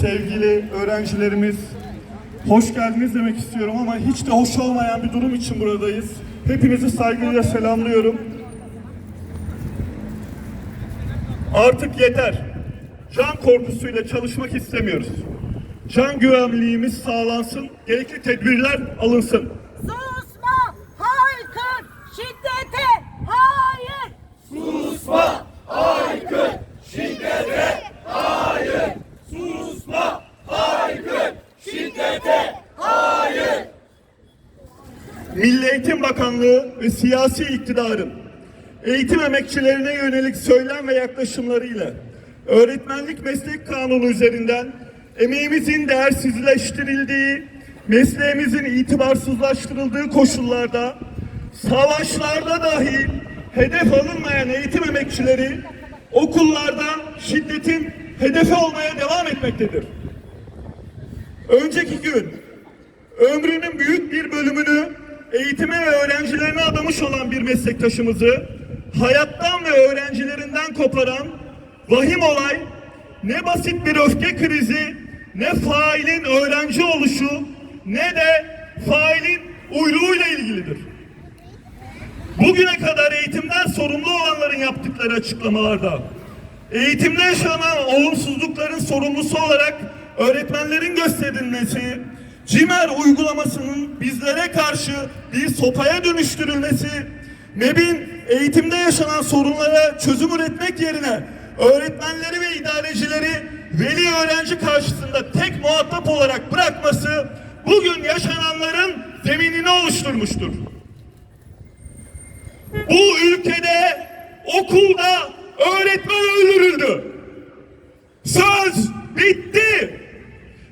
sevgili öğrencilerimiz, hoş geldiniz demek istiyorum ama hiç de hoş olmayan bir durum için buradayız. Hepinizi saygıyla selamlıyorum. Artık yeter. Can korkusuyla çalışmak istemiyoruz. Can güvenliğimiz sağlansın, gerekli tedbirler alınsın. Susma! Haykır! Şiddete! Eğitim Bakanlığı ve siyasi iktidarın eğitim emekçilerine yönelik söylem ve yaklaşımlarıyla öğretmenlik meslek kanunu üzerinden emeğimizin değersizleştirildiği, mesleğimizin itibarsızlaştırıldığı koşullarda savaşlarda dahi hedef alınmayan eğitim emekçileri okullarda şiddetin hedefi olmaya devam etmektedir. Önceki gün ömrünün büyük bir bölümünü eğitime ve öğrencilerine adamış olan bir meslektaşımızı hayattan ve öğrencilerinden koparan vahim olay ne basit bir öfke krizi ne failin öğrenci oluşu ne de failin uyruğuyla ilgilidir. Bugüne kadar eğitimden sorumlu olanların yaptıkları açıklamalarda eğitimde yaşanan olumsuzlukların sorumlusu olarak öğretmenlerin gösterilmesi, CİMER uygulamasının bizlere karşı bir sopaya dönüştürülmesi, MEB'in eğitimde yaşanan sorunlara çözüm üretmek yerine öğretmenleri ve idarecileri veli öğrenci karşısında tek muhatap olarak bırakması bugün yaşananların zeminini oluşturmuştur. Bu ülkede okulda öğretmen öldürüldü. Söz bitti.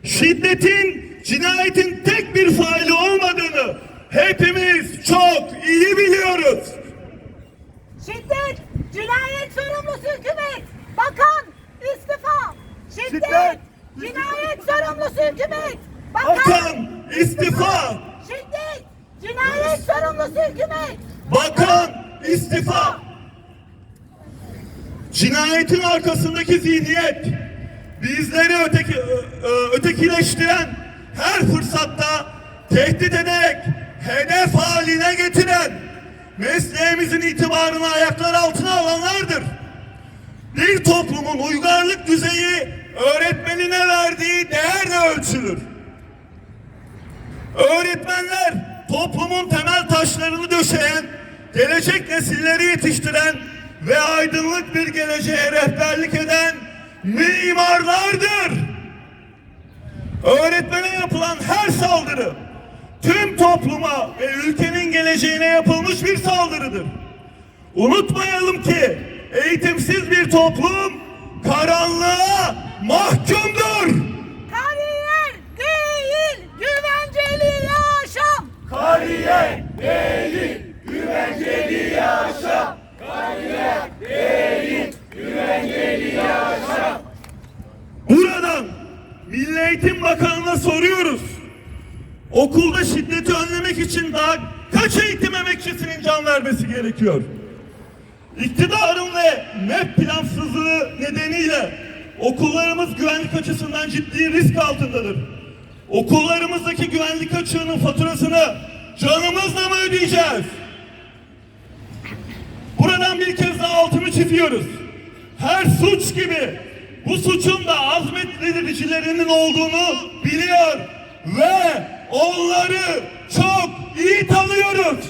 Şiddetin, cinayetin tek bir faili olmadığını hepimiz çok iyi biliyoruz. Şiddet! Cinayet sorumlusu hükümet! Bakan! istifa! Şiddet! Şiddet! Cinayet sorumlusu hükümet! Bakan! Bakan istifa, Şiddet! Cinayet sorumlusu hükümet! bakan istifa. Cinayetin arkasındaki zihniyet bizleri öteki, ötekileştiren her fırsatta tehdit ederek hedef haline getiren mesleğimizin itibarını ayaklar altına alanlardır. Bir toplumun uygarlık düzeyi öğretmenine verdiği değerle ölçülür. Öğretmenler toplumun temel taşlarını döşeyen, gelecek nesilleri yetiştiren ve aydınlık bir geleceğe rehberlik eden mimarlardır. Öğretmene yapılan her saldırı tüm topluma ve ülkenin geleceğine yapılmış bir saldırıdır. Unutmayalım ki eğitimsiz bir toplum karanlığa mahkumdur. İçin daha kaç eğitim emekçisinin can vermesi gerekiyor? İktidarın ve MEP plansızlığı nedeniyle okullarımız güvenlik açısından ciddi risk altındadır. Okullarımızdaki güvenlik açığının faturasını canımızla mı ödeyeceğiz? Buradan bir kez daha altını çiziyoruz. Her suç gibi bu suçun da azmettiricilerinin olduğunu biliyor ve onları çok iyi tanıyoruz.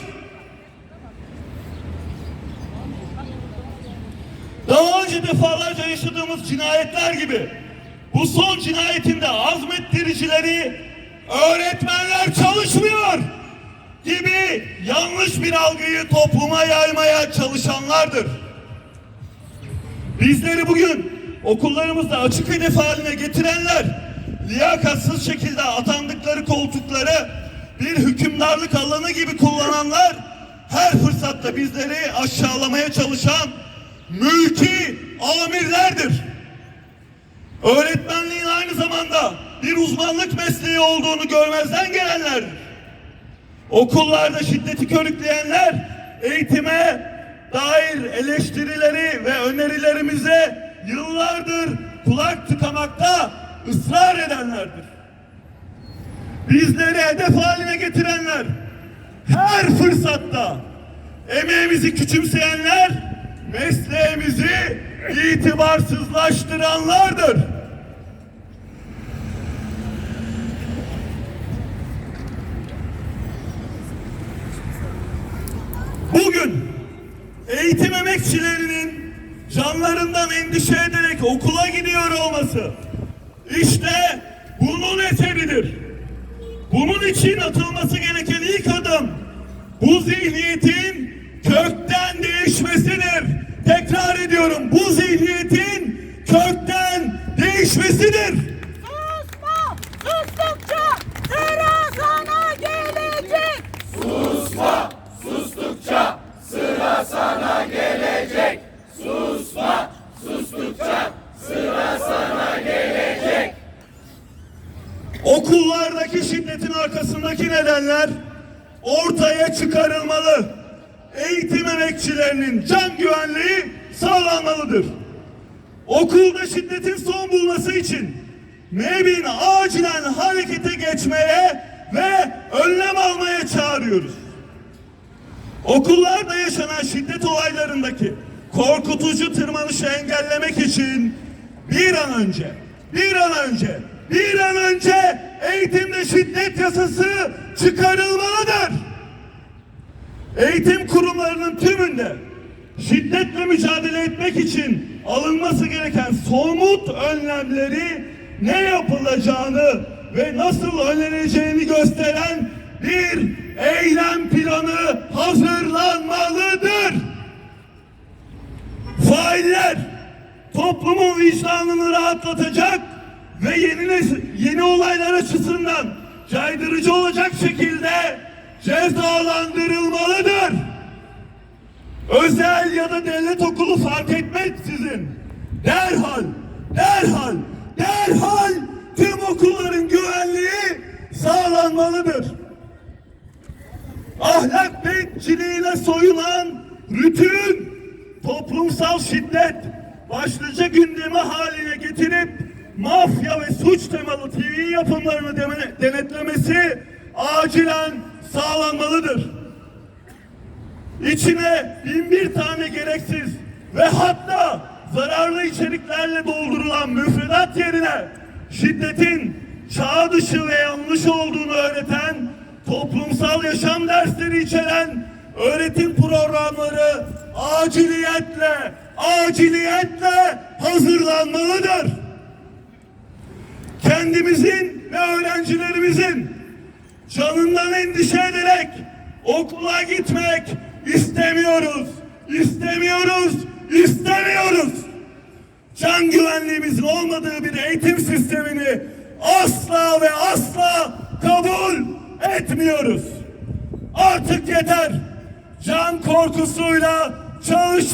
Daha önce defalarca yaşadığımız cinayetler gibi bu son cinayetinde azmettiricileri öğretmenler çalışmıyor gibi yanlış bir algıyı topluma yaymaya çalışanlardır. Bizleri bugün okullarımızda açık hedef haline getirenler, liyakatsız şekilde atandıkları koltukları bir hükümdarlık alanı gibi kullananlar, her fırsatta bizleri aşağılamaya çalışan mülki amirlerdir. Öğretmenliğin aynı zamanda bir uzmanlık mesleği olduğunu görmezden gelenlerdir. Okullarda şiddeti körükleyenler eğitime dair eleştirileri ve önerilerimize yıllardır kulak tıkamakta ısrar edenlerdir. Bizleri hedef haline getirenler, her fırsatta emeğimizi küçümseyenler, mesleğimizi itibarsızlaştıranlardır. Bugün eğitim emekçilerinin canlarından endişe ederek okula gidiyor olması işte bunun eseridir. Bunun için atılması gereken ilk adım bu zihniyetin kökten değişmesidir. Tekrar ediyorum bu zihniyetin kökten değişmesidir. Susma! Sustukça sıra sana gelecek! Okullardaki şiddetin arkasındaki nedenler ortaya çıkarılmalı. Eğitim emekçilerinin can güvenliği sağlanmalıdır. Okulda şiddetin son bulması için MEB'in acilen harekete geçmeye ve önlem almaya çağırıyoruz. Okullarda yaşanan şiddet olaylarındaki korkutucu tırmanışı engellemek için bir an önce, bir an önce, bir an önce eğitimde şiddet yasası çıkarılmalıdır. Eğitim kurumlarının tümünde şiddetle mücadele etmek için alınması gereken somut önlemleri ne yapılacağını ve nasıl önleneceğini gösteren bir eylem planı hazırlanmalıdır. Failler toplumun vicdanını rahatlatacak yeni olaylar açısından caydırıcı olacak şekilde cezalandırılmalıdır. Özel ya da devlet okulu fark etmeksizin derhal, derhal, derhal tüm okulların güvenliği sağlanmalıdır. Ahlak bekçiliğine soyulan bütün toplumsal şiddet başlıca gündemi haline getirip mafya ve suç temalı TV yapımlarını denetlemesi acilen sağlanmalıdır. İçine bin bir tane gereksiz ve hatta zararlı içeriklerle doldurulan müfredat yerine şiddetin çağ dışı ve yanlış olduğunu öğreten toplumsal yaşam dersleri içeren öğretim programları aciliyetle aciliyetle hazırlanmalıdır. Kendimizin ve öğrencilerimizin canından endişe ederek okula gitmek istemiyoruz. İstemiyoruz, istemiyoruz. Can güvenliğimizin olmadığı bir eğitim sistemini asla ve asla kabul etmiyoruz. Artık yeter. Can korkusuyla çalışma